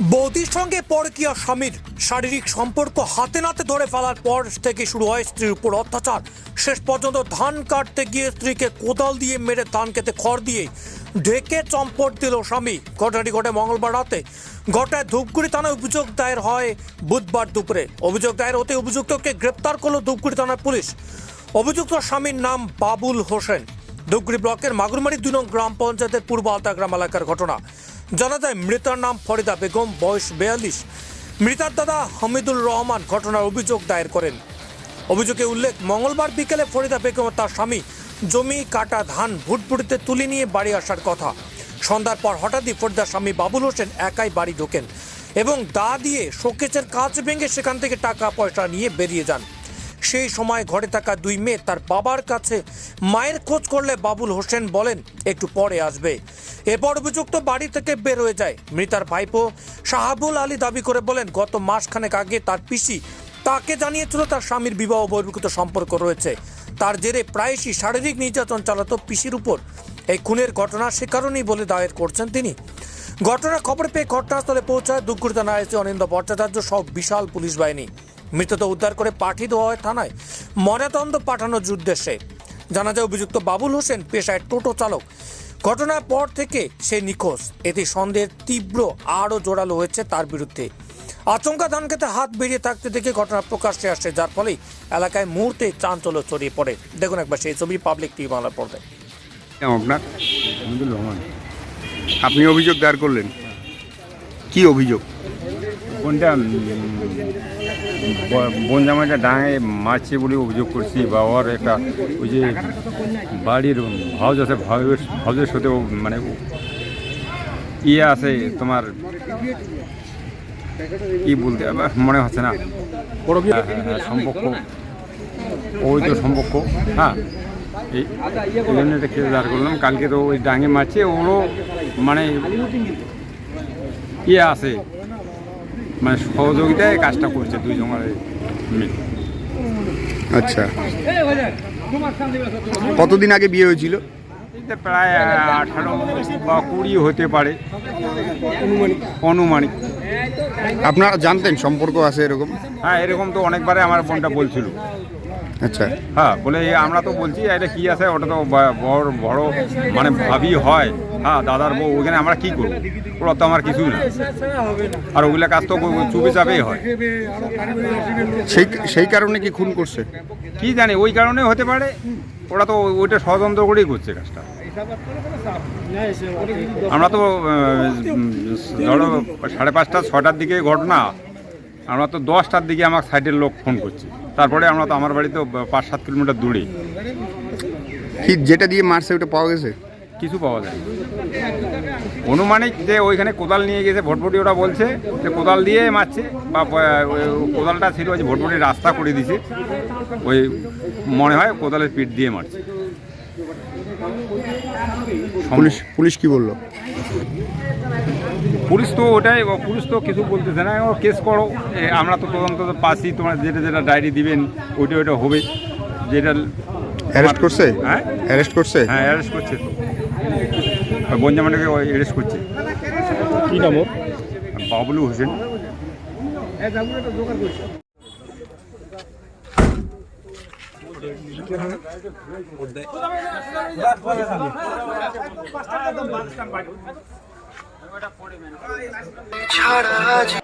বৌদির সঙ্গে পরকীয়া স্বামীর শারীরিক সম্পর্ক হাতে নাতে ধরে ফেলার পর থেকে শুরু হয় স্ত্রীর উপর অত্যাচার। শেষ পর্যন্ত ধান কাটতে গিয়ে স্ত্রীকে কোদাল দিয়ে মেরে ধান খেতে খড় দিয়ে ঢেকে চম্পট দিল স্বামী। ঘটনাটি ঘটে মঙ্গলবার রাতে। ঘটায় ধূপগুড়ি থানায় অভিযোগ দায়ের হয় বুধবার দুপুরে। অভিযোগ দায়ের হতে অভিযুক্তকে গ্রেপ্তার করল ধূপগুড়ি থানার পুলিশ। অভিযুক্ত স্বামীর নাম বাবুল হোসেন। ধূপগুড়ি ব্লকের মাগুরমারি দুই নং গ্রাম পঞ্চায়েতের পূর্ব আলতা গ্রাম এলাকার ঘটনা। জানা যায়, মৃতার নাম ফরিদা বেগম, বয়স বেয়াল্লিশ। মৃতার দাদা হামিদুল রহমান ঘটনার অভিযোগ দায়ের করেন। অভিযোগে উল্লেখ, মঙ্গলবার বিকেলে ফরিদা বেগম তার স্বামী জমি, কাটা, ধান, ভুটভুটিতে তুলে নিয়ে বাড়ি আসার কথা। সন্ধ্যার পর হঠাৎই ফরিদার স্বামী বাবুল হোসেন একাই বাড়ি ঢোকেন এবং দা দিয়ে শোকেচের কাঁচ ভেঙে সেখান থেকে টাকা পয়সা নিয়ে বেরিয়ে যান। সেই সময় ঘরে থাকা দুই মেয়ে তার বাবার কাছে মায়ের খোঁজ করলে বাবুল হোসেন বলেন, একটু পরে আসবে। এরপর অভিযুক্ত বাড়ি থেকে বের হয়ে যায়। মৃতার ভাইপো শাহাবুল আলী দাবি করে বলেন, গত মাসখানেক আগে তার পিসি তাকে জানিয়েছিল তার স্বামীর বিবাহ বহির্ভূত সম্পর্ক রয়েছে। তার জেরে প্রায়শই শারীরিক নির্যাতন চালাতো পিসির উপর। এই খুনের ঘটনা সে কারণেই বলে দায়ের করছেন তিনি। ঘটনার খবর পেয়ে ঘটনাস্থলে পৌঁছায় দুর্গুড়ি থানায় এসে অনিন্দ ভট্টাচার্য সব বিশাল পুলিশ বাহিনী। মৃতদেহ উদ্ধার করে পাঠিয়ে দেওয়া হয় থানায়। ময়নাতন্দ পাঠানোর উদ্দেশ্যে জানা যায়, অভিযুক্ত বাবুল হোসেন পেশায় টোটো চালক। ঘটনার পর থেকে সে নিখোঁজ। এতে সন্দেহের তীব্র, আরও জোরালো হয়েছে তার বিরুদ্ধে। আচমকা ধান খেতে হাত বেরিয়ে থাকতে দেখে ঘটনা প্রকাশ্যে আসে যার ফলে এলাকায় মুহূর্তে চাঞ্চল্য ছড়িয়ে পড়ে। দেখুন একবার সেই ছবি পাবলিক টিভি বাংলার পর্দায়। আপনার আপনি অভিযোগ দায়ের করলেন। কি অভিযোগ? কোনটা বন জামাইটা ডাঙে মারছে বলে অভিযোগ করছি, বা ওর একটা ওই যে বাড়ির ভাউজ আছে ভাউজের ভাউজের সাথে ও মানে ইয়ে আছে তোমার, কি বলতে মনে হচ্ছে না। সম্পর্ক। ওই তো সম্পর্ক। হ্যাঁ এই জন্য এটা কেস দাঁড় করলাম। কালকে তো ওই ডাঙে মারছে, ওরও মানে ইয়ে আছে। মানে সহযোগিতায় কাজটা করছে দুই জনের মিলে। আচ্ছা। কতদিন আগে বিয়ে হয়েছিল? প্রায় আঠারো বা কুড়ি হতে পারে। অনুমানিক। আপনারা জানতেন সম্পর্ক আছে এরকম? হ্যাঁ এরকম তো অনেকবারে আমার ফোনটা বলছিল। আচ্ছা। হ্যাঁ বলে আমরা তো বলছি এটা কি আছে? ওটা তো বড় বড় মানে ভাবি হয়। হ্যাঁ দাদার বউ ওখানে আমরা কি করব? ওরা তো আমার কিছুই না। আর ওগুলা কাজ তো চুপে চাপেই হয়। সেই সেই কারণে কি খুন করছে? কি জানি ওই কারণে হতে পারে। ওরা তো ওইটা ষড়যন্ত্র করেই করছে কাজটা। আমরা তো ধরো সাড়ে পাঁচটা ছটার দিকে ঘটনা। আমরা তো দশটার দিকে আমার সাইডের লোক ফোন করছি। তারপরে আমরা তো আমার বাড়ি তো পাঁচ সাত কিলোমিটার দূরে। কি যেটা দিয়ে মারছে ওটা পাওয়া গেছে? কিছু পাওয়া যায় অনুমানিক যে ওইখানে কোদাল নিয়ে গেছে ভটভটি ওরা বলছে যে কোদাল দিয়ে মারছে বা কোদালটা ছিল ওই যে ভটভটি রাস্তা করে দিছে ওই মনে হয় কোদালের পিঠ দিয়ে মারছে। পুলিশ পুলিশ কি বলল? পুলিশ তো ওটাই ও পুলিশ তো কিছু বলতেছে না। ও কেস করো। এ, আমরা তো তদন্ত তো পাচ্ছি তোমার যেটা যেটা ডায়েরি দিবেন ওইটা ওইটা হবে। যেটা অ্যারেস্ট করছে? হ্যাঁ? অ্যারেস্ট করছে? হ্যাঁ অ্যারেস্ট করছে তো। বঞ্জামানকে অ্যারেস্ট করছে। কি নাম বাবলু হোসেন। ছাড়া